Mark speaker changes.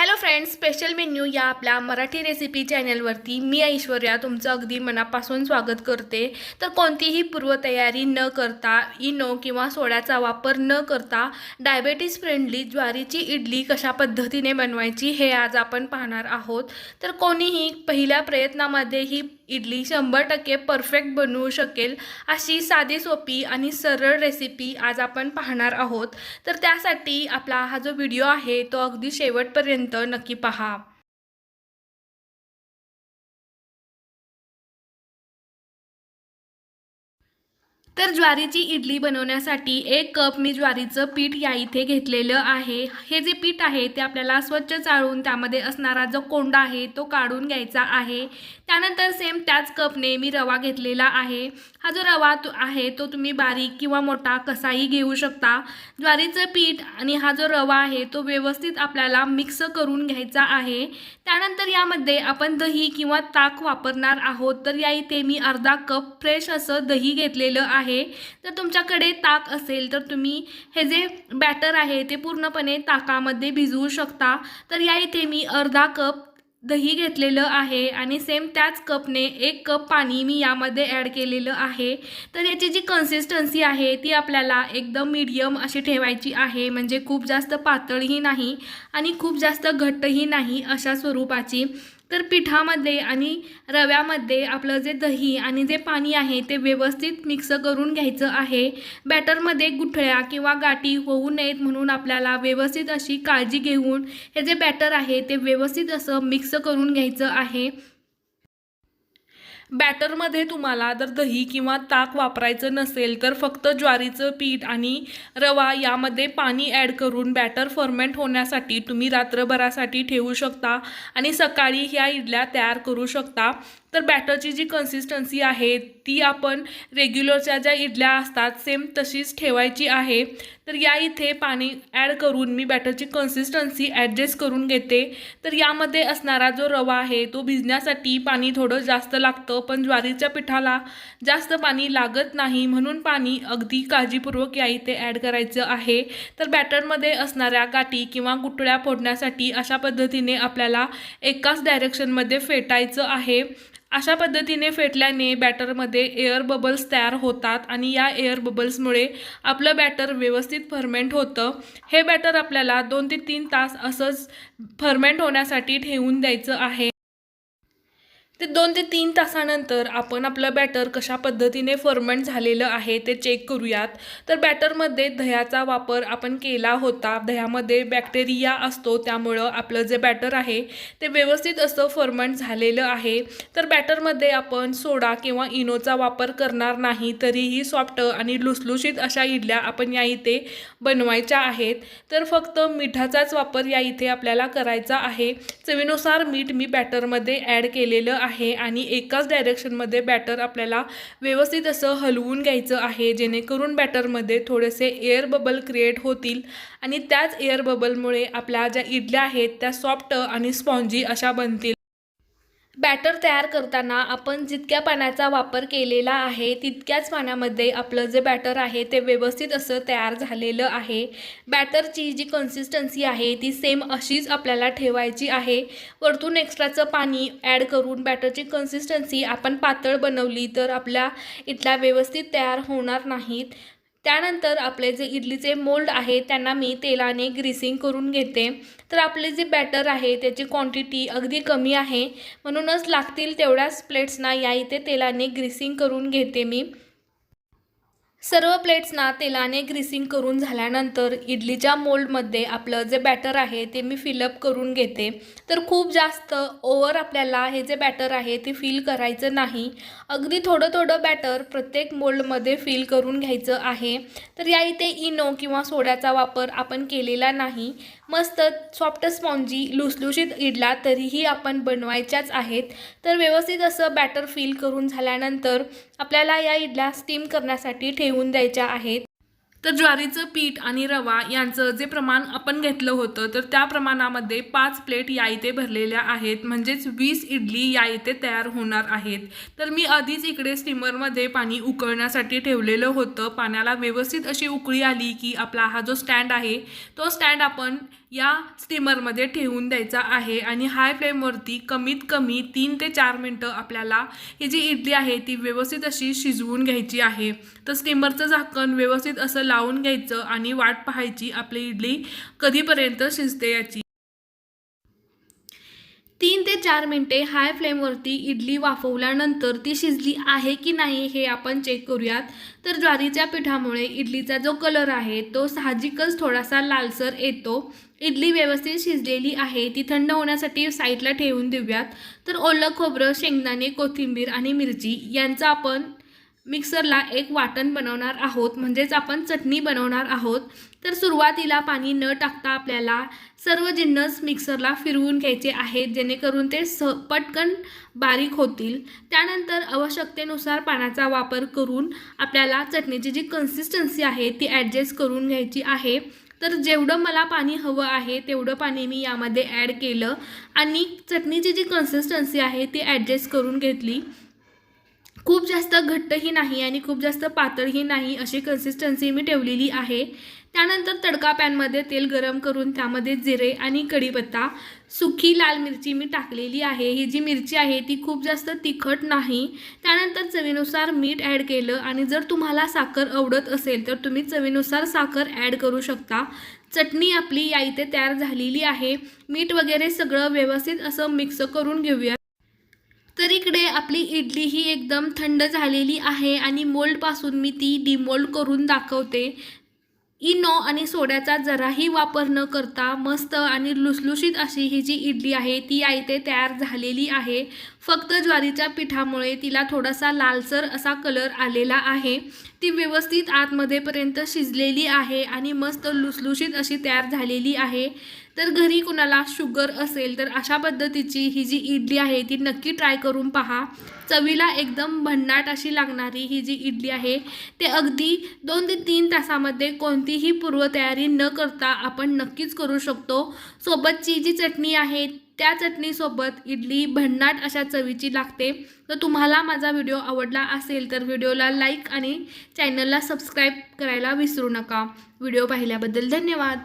Speaker 1: Hello friends special menu या आपल्या Marathi recipe चॅनलवरती मी ऐश्वर्या तुमचं अगदी मनापासून स्वागत करते. तर कोणतीही पूर्वतयारी न करता इनो किंवा सोड्याचा वापर न करता डायबेटीस फ्रेंडली ज्वारीची इडली कशा पद्धतीने बनवायची हे आज आपण पाहणार आहोत. तर कोणीही पहिल्या प्रयत्नामध्ये ही इडली शंभर टक्के परफेक्ट बनवू शकेल अशी साधी सोपी आणि सरळ रेसिपी आज आपण पाहणार आहोत. तर त्यासाठी आपला हा जो व्हिडिओ आहे तो अगदी शेवटपर्यंत नक्की पहा. तर ज्वारीची इडली बनवण्यासाठी एक कप मी ज्वारीचं पीठ या इथे घेतलेलं आहे. हे जे पीठ आहे ते आपल्याला स्वच्छ चाळून त्यामध्ये असणारा जो कोंडा आहे तो काढून घ्यायचा आहे. त्यानंतर सेम त्याच कपने मी रवा घेतलेला आहे. हा जो रवा तो आहे तो तुम्ही बारीक किंवा मोठा कसाही घेऊ शकता. ज्वारीचं पीठ आणि हा जो रवा आहे तो व्यवस्थित आपल्याला मिक्स करून घ्यायचा आहे. त्यानंतर यामध्ये आपण दही किंवा ताक वापरणार आहोत. तर या इथे मी अर्धा कप फ्रेश असं दही घेतलेलं आहे. तर तुमच्याकडे ताक असेल तर तुम्ही हे जे बॅटर आहे ते पूर्णपणे ताकामध्ये भिजवू शकता. तर या इथे मी अर्धा कप दही घेतलेलं आहे आणि सेम त्याच कपने एक कप पाणी मी यामध्ये ॲड केलेलं आहे. तर याची जी कन्सिस्टन्सी आहे ती आपल्याला एकदम मीडियम अशी ठेवायची आहे. म्हणजे खूप जास्त पातळही नाही आणि खूप जास्त घट्टही नाही अशा स्वरूपाची. तर पिठामध्ये आणि रव्यामध्ये आपलं जे दही आणि जे पाणी आहे ते व्यवस्थित मिक्स करून घ्यायचं आहे. बॅटरमध्ये गुठळ्या किंवा गाठी होऊ नयेत म्हणून आपल्याला व्यवस्थित अशी काळजी घेऊन हे जे बॅटर आहे ते व्यवस्थित असं मिक्स करून घ्यायचं आहे. बॅटरमध्ये तुम्हाला जर दही किंवा ताक वापरायचं नसेल तर फक्त ज्वारीचं पीठ आणि रवा यामध्ये पाणी ॲड करून बॅटर फर्मेंट होण्यासाठी तुम्ही रात्रभरासाठी ठेवू शकता आणि सकाळी ह्या इडल्या तयार करू शकता. तर बॅटरची जी कन्सिस्टन्सी आहे ती आपण रेग्युलरच्या ज्या इडल्या असतात सेम तशीच ठेवायची आहे. तर या इथे पाणी ॲड करून मी बॅटरची कन्सिस्टन्सी ॲडजस्ट करून घेते. तर यामध्ये असणारा जो रवा आहे तो भिजण्यासाठी पाणी थोडं जास्त लागतं पण ज्वारीच्या पिठाला जास्त पाणी लागत नाही म्हणून पाणी अगदी काळजीपूर्वक या इथे ॲड करायचं आहे. तर बॅटरमध्ये असणाऱ्या गाठी किंवा गुटळ्या फोडण्यासाठी अशा पद्धतीने आपल्याला एकाच डायरेक्शनमध्ये फेटायचं आहे. अशा पद्धतीने फेटल्याने बॅटरमध्ये एअर बबल्स तयार होतात आणि या एअर बबल्समुळे आपलं बॅटर व्यवस्थित फर्मेंट होतं. हे बॅटर आपल्याला दोन ते तीन तास असंच फर्मेंट होण्यासाठी ठेवून द्यायचं आहे. ते दोन ते तीन तासानंतर आपण आपलं बॅटर कशा पद्धतीने फर्मेंट झालेलं आहे ते चेक करूयात. तर बॅटरमध्ये दह्याचा वापर आपण केला होता. दह्यामध्ये बॅक्टेरिया असतो त्यामुळं आपलं जे बॅटर आहे ते व्यवस्थित असं फर्मेंट झालेलं आहे. तर बॅटरमध्ये आपण सोडा किंवा इनोचा वापर करणार नाही तरीही सॉफ्ट आणि लुसलुशीत अशा इडल्या आपण या इथे बनवायच्या आहेत. तर फक्त मिठाचाच वापर या इथे आपल्याला करायचा आहे. चवीनुसार मीठ मी बॅटरमध्ये ॲड केलेलं आहे. आहे आणि एकाच डायरेक्शनमध्ये बॅटर आपल्याला व्यवस्थित असं हलवून घ्यायचं आहे जेणेकरून बॅटरमध्ये थोडेसे एअर बबल क्रिएट होतील. आणि त्याच एअर बबलमुळे आपल्या ज्या इडल्या आहेत त्या सॉफ्ट आणि स्पॉन्जी अशा बनतील. बॅटर तयार करताना आपण जितक्या पाण्याचा वापर केलेला आहे तितक्याच पाण्यामध्ये आपलं जे बॅटर आहे ते व्यवस्थित असं तयार झालेलं आहे. बॅटरची जी कन्सिस्टन्सी आहे ती सेम अशीच आपल्याला ठेवायची आहे. वरतून एक्स्ट्राचं पाणी ॲड करून बॅटरची कन्सिस्टन्सी आपण पातळ बनवली तर आपल्या इथल्या व्यवस्थित तयार होणार नाहीत. त्यानंतर आपले जे इडलीचे मोल्ड आहे त्यांना मी तेलाने ग्रीसिंग करून घेते. तर आपले जे बॅटर आहे त्याची क्वांटिटी अगदी कमी आहे. म्हणूनच लागतील तेवढ्याच प्लेट्सना या इथे तेलाने ग्रीसिंग करून घेते मी. सर्व प्लेट्सना तेलाने ग्रीसिंग करून झाल्यानंतर इडलीच्या मोल्डमध्ये आपलं जे बॅटर आहे ते मी फिलअप करून घेते. तर खूप जास्त ओवर आपल्याला हे जे बॅटर आहे ते फिल करायचं नाही. अगदी थोडं थोडं बॅटर प्रत्येक मोल्डमध्ये फिल करून घ्यायचं आहे. तर या इथे इनो किंवा सोड्याचा वापर आपण केलेला नाही. मस्त सॉफ्ट स्पॉन्जी लुसलुशीत इडला तरीही आपण बनवायच्याच आहेत. तर व्यवस्थित असं बॅटर फिल करून झाल्यानंतर आपल्याला या इडल्या स्टीम करण्यासाठी ठेव ठेवून द्यायच्या आहेत. तर ज्वारीचं पीठ आणि रवा यांचं जे प्रमाण आपण घेतलं होतं तर त्या प्रमाणामध्ये पाच प्लेट या इथे भरलेल्या आहेत. म्हणजेच वीस इडली या इथे तयार होणार आहेत. तर मी आधीच इकडे स्टीमरमध्ये पाणी उकळण्यासाठी ठेवलेलं होतं. पाण्याला व्यवस्थित अशी उकळी आली की आपला हा जो स्टँड आहे तो स्टँड आपण या स्टीमरमध्ये ठेवून द्यायचा आहे. आणि हाय फ्लेमवरती कमीत कमी तीन ते चार मिनटं आपल्याला ही जी इडली आहे ती व्यवस्थित अशी शिजवून घ्यायची आहे. तर स्टीमरचं झाकण व्यवस्थित असं लावून घ्यायचं आणि वाट पाहायची आपली इडली कधीपर्यंत शिजते याची. तीन ते चार मिनटे हाय फ्लेमवरती इडली वाफवल्यानंतर ती शिजली आहे की नाही हे आपण चेक करूयात. तर ज्वारीच्या पिठामुळे इडलीचा जो कलर आहे तो साहजिकच थोडासा लालसर येतो. इडली व्यवस्थित शिजलेली आहे. ती थंड होण्यासाठी साईडला ठेवून देऊयात. तर ओलं खोबरं शेंगदाणे कोथिंबीर आणि मिरची यांचा आपण मिक्सरला एक वाटण बनवणार आहोत. म्हणजेच आपण चटणी बनवणार आहोत. तर सुरुवातीला पाणी न टाकता आपल्याला सर्व जिन्नस मिक्सरला फिरवून घ्यायचे आहेत जेणेकरून ते स पटकन बारीक होतील. त्यानंतर आवश्यकतेनुसार पाण्याचा वापर करून आपल्याला चटणीची जी कन्सिस्टन्सी आहे ती ॲडजस्ट करून घ्यायची आहे. तर जेवढं मला पाणी हवं आहे तेवढं पाणी मी यामध्ये ॲड केलं. आणि चटणीची जी कन्सिस्टन्सी आहे ती ॲडजस्ट करून घेतली. खूप जास्त घट्टही नाही आणि खूप जास्त पातळही नाही अशी कन्सिस्टन्सी मी ठेवलेली आहे. त्यानंतर तडका पॅनमध्ये तेल गरम करून त्यामध्ये जिरे आणि कढीपत्ता सुकी लाल मिरची मी टाकलेली आहे. ही जी मिरची आहे ती खूप जास्त तिखट नाही. त्यानंतर चवीनुसार मीठ ॲड केलं आणि जर तुम्हाला साखर आवडत असेल तर तुम्ही चवीनुसार साखर ॲड करू शकता. चटणी आपली या इथे तयार झालेली आहे. मीठ वगैरे सगळं व्यवस्थित असं मिक्स करून घेऊया. तर इकडे आपली इडली ही एकदम थंड झालेली आहे आणि मोल्डपासून मी ती डिमोल्ड करून दाखवते. इनो आणि सोड्याचा जराही वापर न करता मस्त आणि लुसलुशीत अशी ही जी इडली आहे ती आहे तयार झालेली आहे. फक्त ज्वारीच्या पिठामुळे तिला थोडासा लालसर असा कलर आलेला आहे. ती व्यवस्थित आतमध्येपर्यंत शिजलेली आहे आणि मस्त लुसलुशीत अशी तयार झालेली आहे. तर घरी कुणाला शुगर असेल तर अशा पद्धतीची ही जी इडली आहे ती नक्की ट्राय करून पहा. चवीला एकदम भन्नाट अशी लागणारी ही जी इडली आहे ते अगदी दोन ते तीन तासामध्ये कोणतीही पूर्वतयारी न करता आपण नक्कीच करू शकतो. सोबतची जी चटणी आहे त्या चटणीसोबत इडली भन्नाट अशा चवीची लागते. तर तुम्हाला माझा व्हिडिओ आवडला असेल तर व्हिडिओला लाईक आणि चॅनलला सबस्क्राईब करायला विसरू नका. व्हिडिओ पाहिल्याबद्दल धन्यवाद.